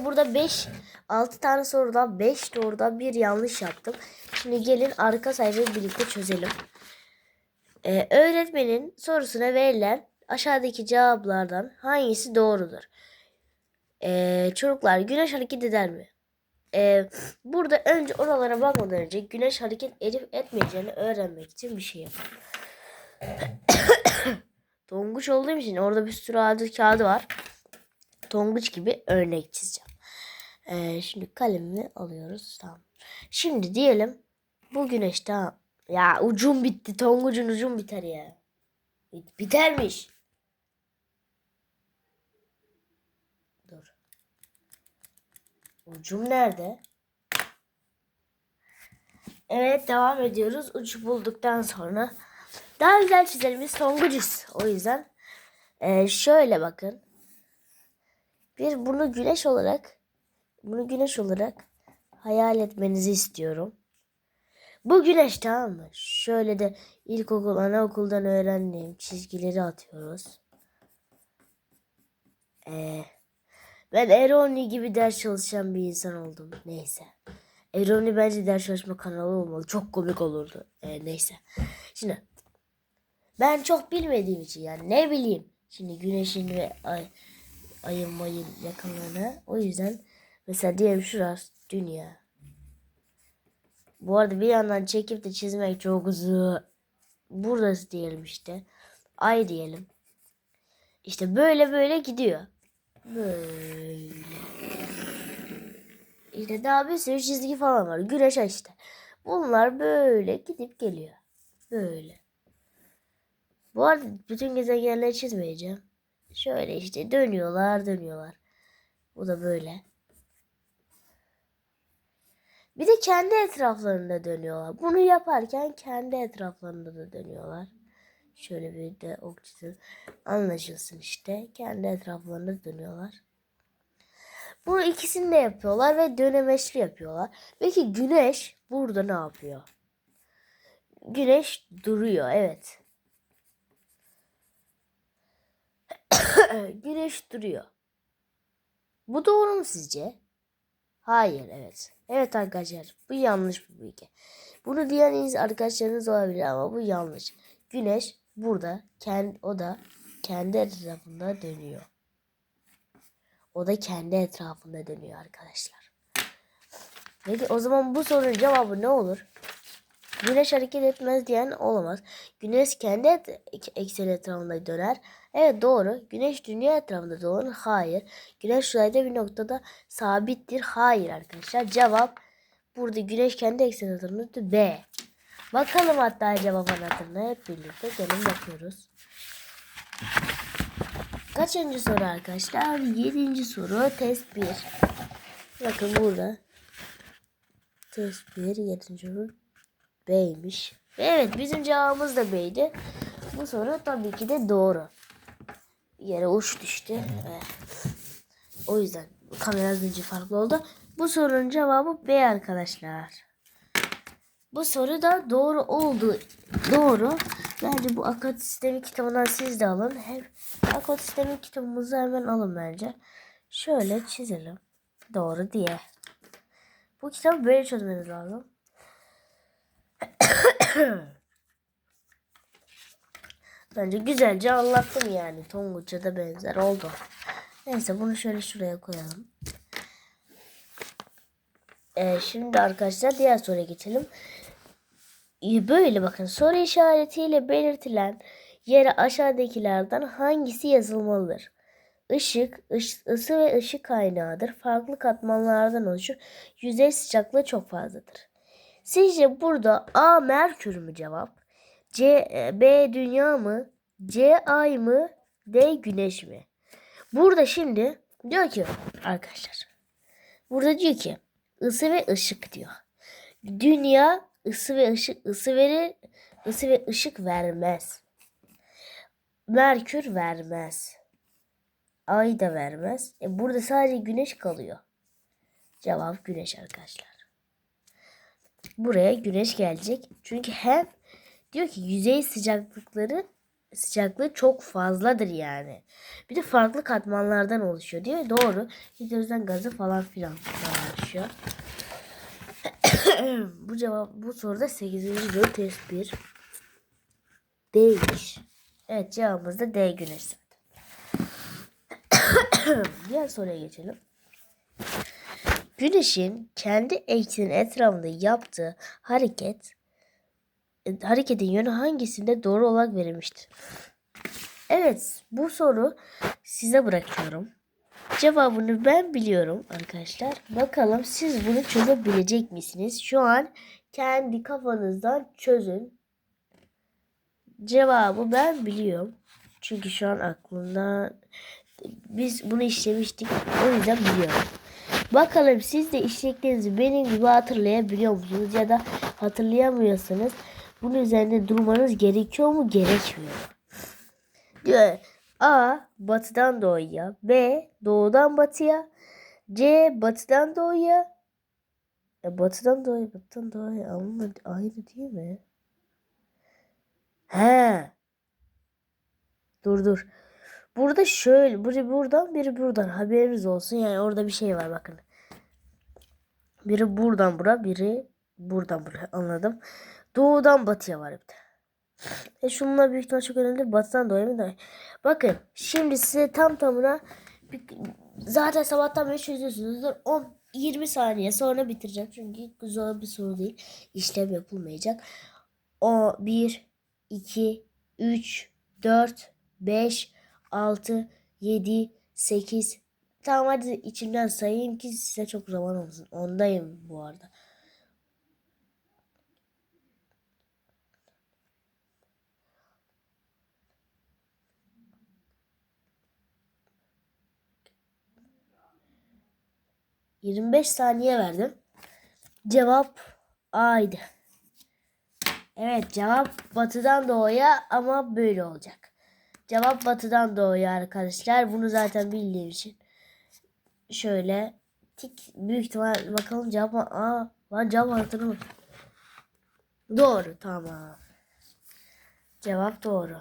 Burada 5 6 tane sorudan 5 doğrudan bir yanlış yaptım. Şimdi gelin arka sayfayı birlikte çözelim. Ee, öğretmenin sorusuna verilen aşağıdaki cevaplardan hangisi doğrudur? Ee, çocuklar güneş hareket eder mi? Ee, burada önce oralara bakmadan önce güneş hareket edip etmeyeceğini öğrenmek için bir şey yapalım. Tonguç olduğum için orada bir sürü adet kağıdı var. Tonguç gibi örnek çizeceğim. Ee, şimdi kalemimi alıyoruz. Tamam. Şimdi diyelim bu güneş tamam. Ya ucum bitti. Tongucun ucum biter ya. Bit- Bitermiş. Dur. Ucum nerede? Evet devam ediyoruz. Ucu bulduktan sonra daha güzel çizelim. Biz tongucuz. O yüzden ee, şöyle bakın. Bir bunu güneş olarak bunu güneş olarak hayal etmenizi istiyorum. Bu güneş tamam mı? Şöyle de ilkokul, anaokuldan öğrendiğim çizgileri atıyoruz. Ee, ben Eroni gibi ders çalışan bir insan oldum. Neyse. Eroni bence ders çalışma kanalı olmalı. Çok komik olurdu. Ee, neyse. Şimdi ben çok bilmediğim için yani ne bileyim. Şimdi güneşin ve ay, ayın mayın yakınlığını. O yüzden mesela diyelim şurası dünya. Bu arada bir yandan çekip de çizmek çok uzun. Burası diyelim işte. Ay diyelim. İşte böyle böyle gidiyor. Böyle. İşte daha bir sürü çizgi falan var. Güneş ay işte. Bunlar böyle gidip geliyor. Böyle. Bu arada bütün gezegenleri çizmeyeceğim. Şöyle işte dönüyorlar dönüyorlar. Bu da böyle. Bir de kendi etraflarında dönüyorlar. Bunu yaparken kendi etraflarında da dönüyorlar. Şöyle bir de ok çizin. Anlaşılsın işte. Kendi etraflarında dönüyorlar. Bunu ikisini de yapıyorlar ve dönemeçli yapıyorlar. Peki güneş burada ne yapıyor? Güneş duruyor evet. Güneş duruyor. Bu doğru mu sizce? Hayır, evet. Evet arkadaşlar, bu yanlış bir bilgi. Bunu diyen arkadaşlarınız olabilir ama bu yanlış. Güneş burada, kendi, o da kendi etrafında dönüyor. O da kendi etrafında dönüyor arkadaşlar. Peki o zaman bu sorunun cevabı ne olur? Güneş hareket etmez diyen olamaz. Güneş kendi et- ekseni etrafında döner. Evet doğru. Güneş dünya etrafında dolanır. Hayır. Güneş uzayda bir noktada sabittir. Hayır arkadaşlar. Cevap burada güneş kendi ekseni dö- B. Bakalım hatta cevap anahtarına hep birlikte gelin bakıyoruz. Kaçıncı soru arkadaşlar? Yedinci soru. Test 1. Bakın burada. Test 1. Yedinci soru. B'ymiş. Ve evet bizim cevabımız da B'ydi. Bu soru tabii ki de doğru. Yere uç düştü. O yüzden kamera az önce farklı oldu. Bu sorunun cevabı B arkadaşlar. Bu soru da doğru oldu. Doğru. Bence bu akıl sistemi kitabından siz de alın. Hem akıl sistemi kitabımızı hemen alın bence. Şöyle çizelim. Doğru diye. Bu kitabı böyle çözmeniz lazım. Bence güzelce anlattım yani. Tonguç'a da benzer oldu. Neyse bunu şöyle şuraya koyalım. Ee, şimdi arkadaşlar diğer soruya geçelim. Ee, Böyle bakın soru işaretiyle belirtilen yere aşağıdakilerden hangisi yazılmalıdır? Işık, ış- ısı ve ışık kaynağıdır. Farklı katmanlardan oluşur. Yüzey sıcaklığı çok fazladır. Sizce burada A Merkür mü cevap? C e, B dünya mı? C ay mı? D güneş mi? Burada şimdi diyor ki arkadaşlar. Burada diyor ki ısı ve ışık diyor. Dünya ısı ve ışık ısı verir, ısı ve ışık vermez. Merkür vermez. Ay da vermez. E burada sadece güneş kalıyor. Cevap güneş arkadaşlar buraya güneş gelecek. Çünkü hem diyor ki yüzey sıcaklıkları sıcaklığı çok fazladır yani. Bir de farklı katmanlardan oluşuyor mi? Doğru. Hidrojen gazı falan filan oluşuyor. bu cevap bu soruda 8. bölüm test 1. D'ymiş. Evet cevabımız da D güneş. Diğer soruya geçelim. Güneşin kendi ekseni etrafında yaptığı hareket hareketin yönü hangisinde doğru olarak verilmiştir? Evet, bu soru size bırakıyorum. Cevabını ben biliyorum arkadaşlar. Bakalım siz bunu çözebilecek misiniz? Şu an kendi kafanızdan çözün. Cevabı ben biliyorum. Çünkü şu an aklımda biz bunu işlemiştik. O yüzden biliyorum. Bakalım siz de işlediklerinizi benim gibi hatırlayabiliyor musunuz? Ya da hatırlayamıyorsanız bunun üzerinde durmanız gerekiyor mu gerekmiyor? Diyor. A. Batıdan doğuya. B. Doğudan batıya. C. Batıdan doğuya. E, batıdan doğuya, batıdan doğuya ama aynı değil mi? He. Dur dur. Burada şöyle biri buradan biri buradan haberiniz olsun. Yani orada bir şey var bakın. Biri buradan bura biri buradan buraya anladım. Doğudan batıya var bir de. E şunlar büyük ihtimal çok önemli. Batıdan doğuya mı da. Bakın şimdi size tam tamına zaten sabahtan beri çözüyorsunuzdur. 10 20 saniye sonra bitireceğim. Çünkü zor bir soru değil. İşlem yapılmayacak. O 1 2 3 4 5 6 7 8 Tamam hadi içimden sayayım ki size çok zaman olsun. Ondayım bu arada. Yirmi beş saniye verdim. Cevap A'ydı. Evet cevap batıdan doğuya ama böyle olacak. Cevap batıdan doğuya arkadaşlar. Bunu zaten bildiğim için. Şöyle tik büyük ihtimal bakalım cevap aa ben cevap hatırlamıyorum. Doğru tamam. Cevap doğru.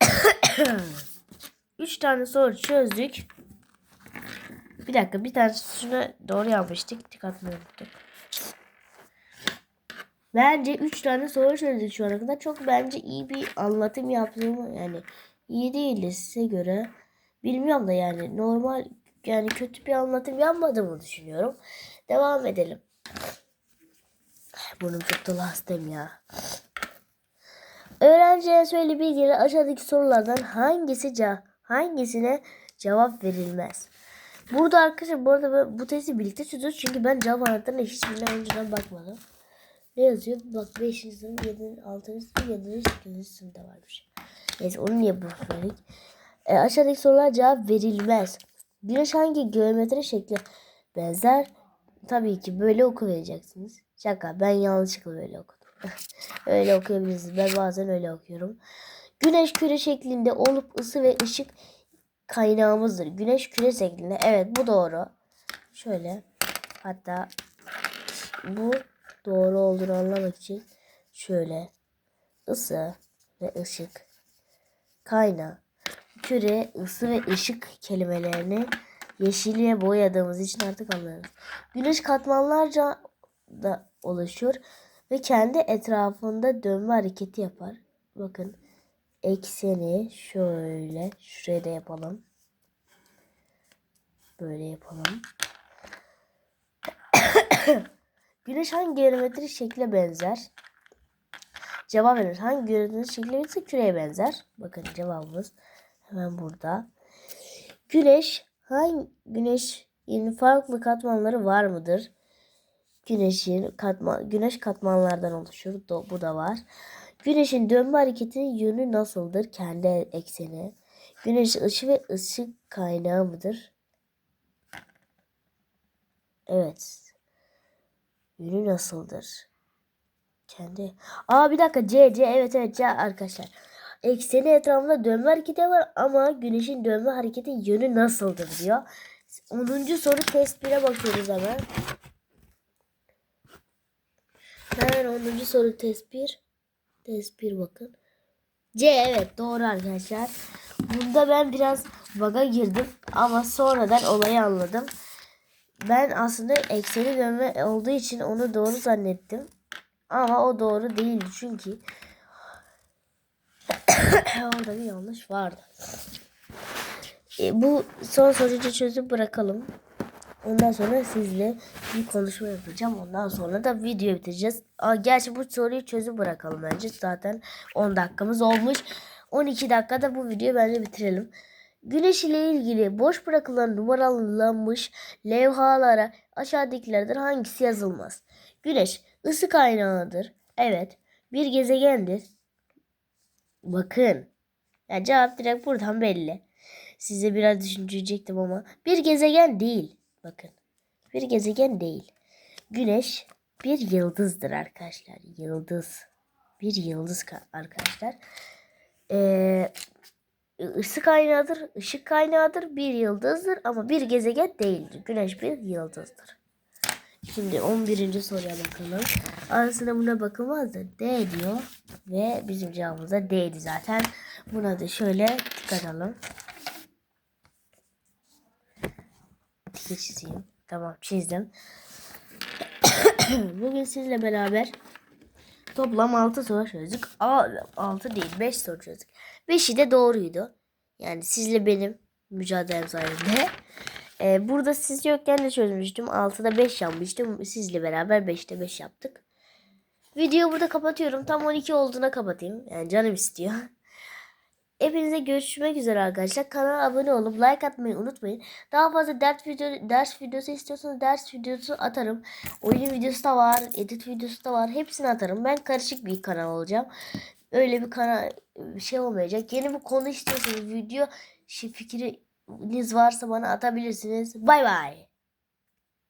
Üç tane soru çözdük. Bir dakika bir tanesini doğru yapmıştık. Dikkatli unuttuk. Bence 3 tane soru çözdük şu ana kadar. Çok bence iyi bir anlatım yaptığımı yani iyi değildi size göre. Bilmiyorum da yani normal yani kötü bir anlatım yapmadığımı düşünüyorum. Devam edelim. Burnum çok dolu hastayım ya. Öğrenciye söyle bilgileri aşağıdaki sorulardan hangisi ce hangisine cevap verilmez? Burada arkadaşlar bu arada bu testi birlikte çözüyoruz. Çünkü ben cevap anahtarına hiçbirine önceden bakmadım. Ne yazıyor? Bak 5. sınıf, 7. 6. sınıf, 7. 8. sınıfta varmış. Neyse onu niye bulmadık? E, aşağıdaki sorular cevap verilmez. Güneş hangi geometri şekli benzer? Tabii ki böyle oku vereceksiniz. Şaka ben yanlışlıkla böyle okudum. öyle okuyabilirsiniz. Ben bazen öyle okuyorum. Güneş küre şeklinde olup ısı ve ışık kaynağımızdır. Güneş küre şeklinde. Evet bu doğru. Şöyle hatta bu doğru olduğunu anlamak için şöyle ısı ve ışık kaynağı küre, ısı ve ışık kelimelerini yeşilliğe boyadığımız için artık anlarız. Güneş katmanlarca da oluşur ve kendi etrafında dönme hareketi yapar. Bakın ekseni şöyle şuraya da yapalım. Böyle yapalım. Güneş hangi geometri şekle benzer? Cevap verir. Hangi geometri şekle benzer? Küreye benzer. Bakın cevabımız hemen burada. Güneş hangi güneşin farklı katmanları var mıdır? Güneşin katman güneş katmanlardan oluşur. Bu da var. Güneşin dönme hareketinin yönü nasıldır? Kendi ekseni. Güneş ışığı ve ışık kaynağı mıdır? Evet. Yönü nasıldır? Kendi. Aa bir dakika C C evet evet C arkadaşlar. Ekseni etrafında dönme hareketi var ama güneşin dönme hareketi yönü nasıldır diyor. 10. soru test 1'e bakıyoruz hemen. Hemen 10. soru test 1. Test 1 bakın. C evet doğru arkadaşlar. Bunda ben biraz baga girdim ama sonradan olayı anladım. Ben aslında ekseni dönme olduğu için onu doğru zannettim. Ama o doğru değildi çünkü orada bir yanlış vardı. E, bu son soruyu çözüp bırakalım. Ondan sonra sizle bir konuşma yapacağım. Ondan sonra da video bitireceğiz. Aa, gerçi bu soruyu çözüp bırakalım bence. Zaten 10 dakikamız olmuş. 12 dakikada bu videoyu bence bitirelim. Güneş ile ilgili boş bırakılan numaralanmış levhalara aşağıdakilerden hangisi yazılmaz? Güneş ısı kaynağıdır. Evet. Bir gezegendir. Bakın. Ya cevap direkt buradan belli. Size biraz düşünecektim ama bir gezegen değil. Bakın. Bir gezegen değil. Güneş bir yıldızdır arkadaşlar. Yıldız. Bir yıldız ka- arkadaşlar. Ee, ısı kaynağıdır, ışık kaynağıdır, bir yıldızdır ama bir gezegen değildir. Güneş bir yıldızdır. Şimdi 11. soruya bakalım. Aslında buna bakılmaz da D diyor ve bizim cevabımız da D'di zaten. Buna da şöyle tık Tiki çizeyim. Tamam çizdim. Bugün sizle beraber toplam 6 soru çözdük. Aa, 6 değil 5 soru çözdük. 5'i de doğruydu. Yani sizle benim mücadelem sayesinde. Ee, burada siz yokken de çözmüştüm. 6'da 5 yapmıştım. Sizle beraber 5'te 5 yaptık. Videoyu burada kapatıyorum. Tam 12 olduğuna kapatayım. Yani canım istiyor. Hepinize görüşmek üzere arkadaşlar. Kanala abone olup like atmayı unutmayın. Daha fazla ders video ders videosu istiyorsanız ders videosu atarım. Oyun videosu da var, edit videosu da var. Hepsini atarım. Ben karışık bir kanal olacağım. Öyle bir kanal bir şey olmayacak. Yeni bir konu istiyorsanız video şey, fikriniz varsa bana atabilirsiniz. Bay bay.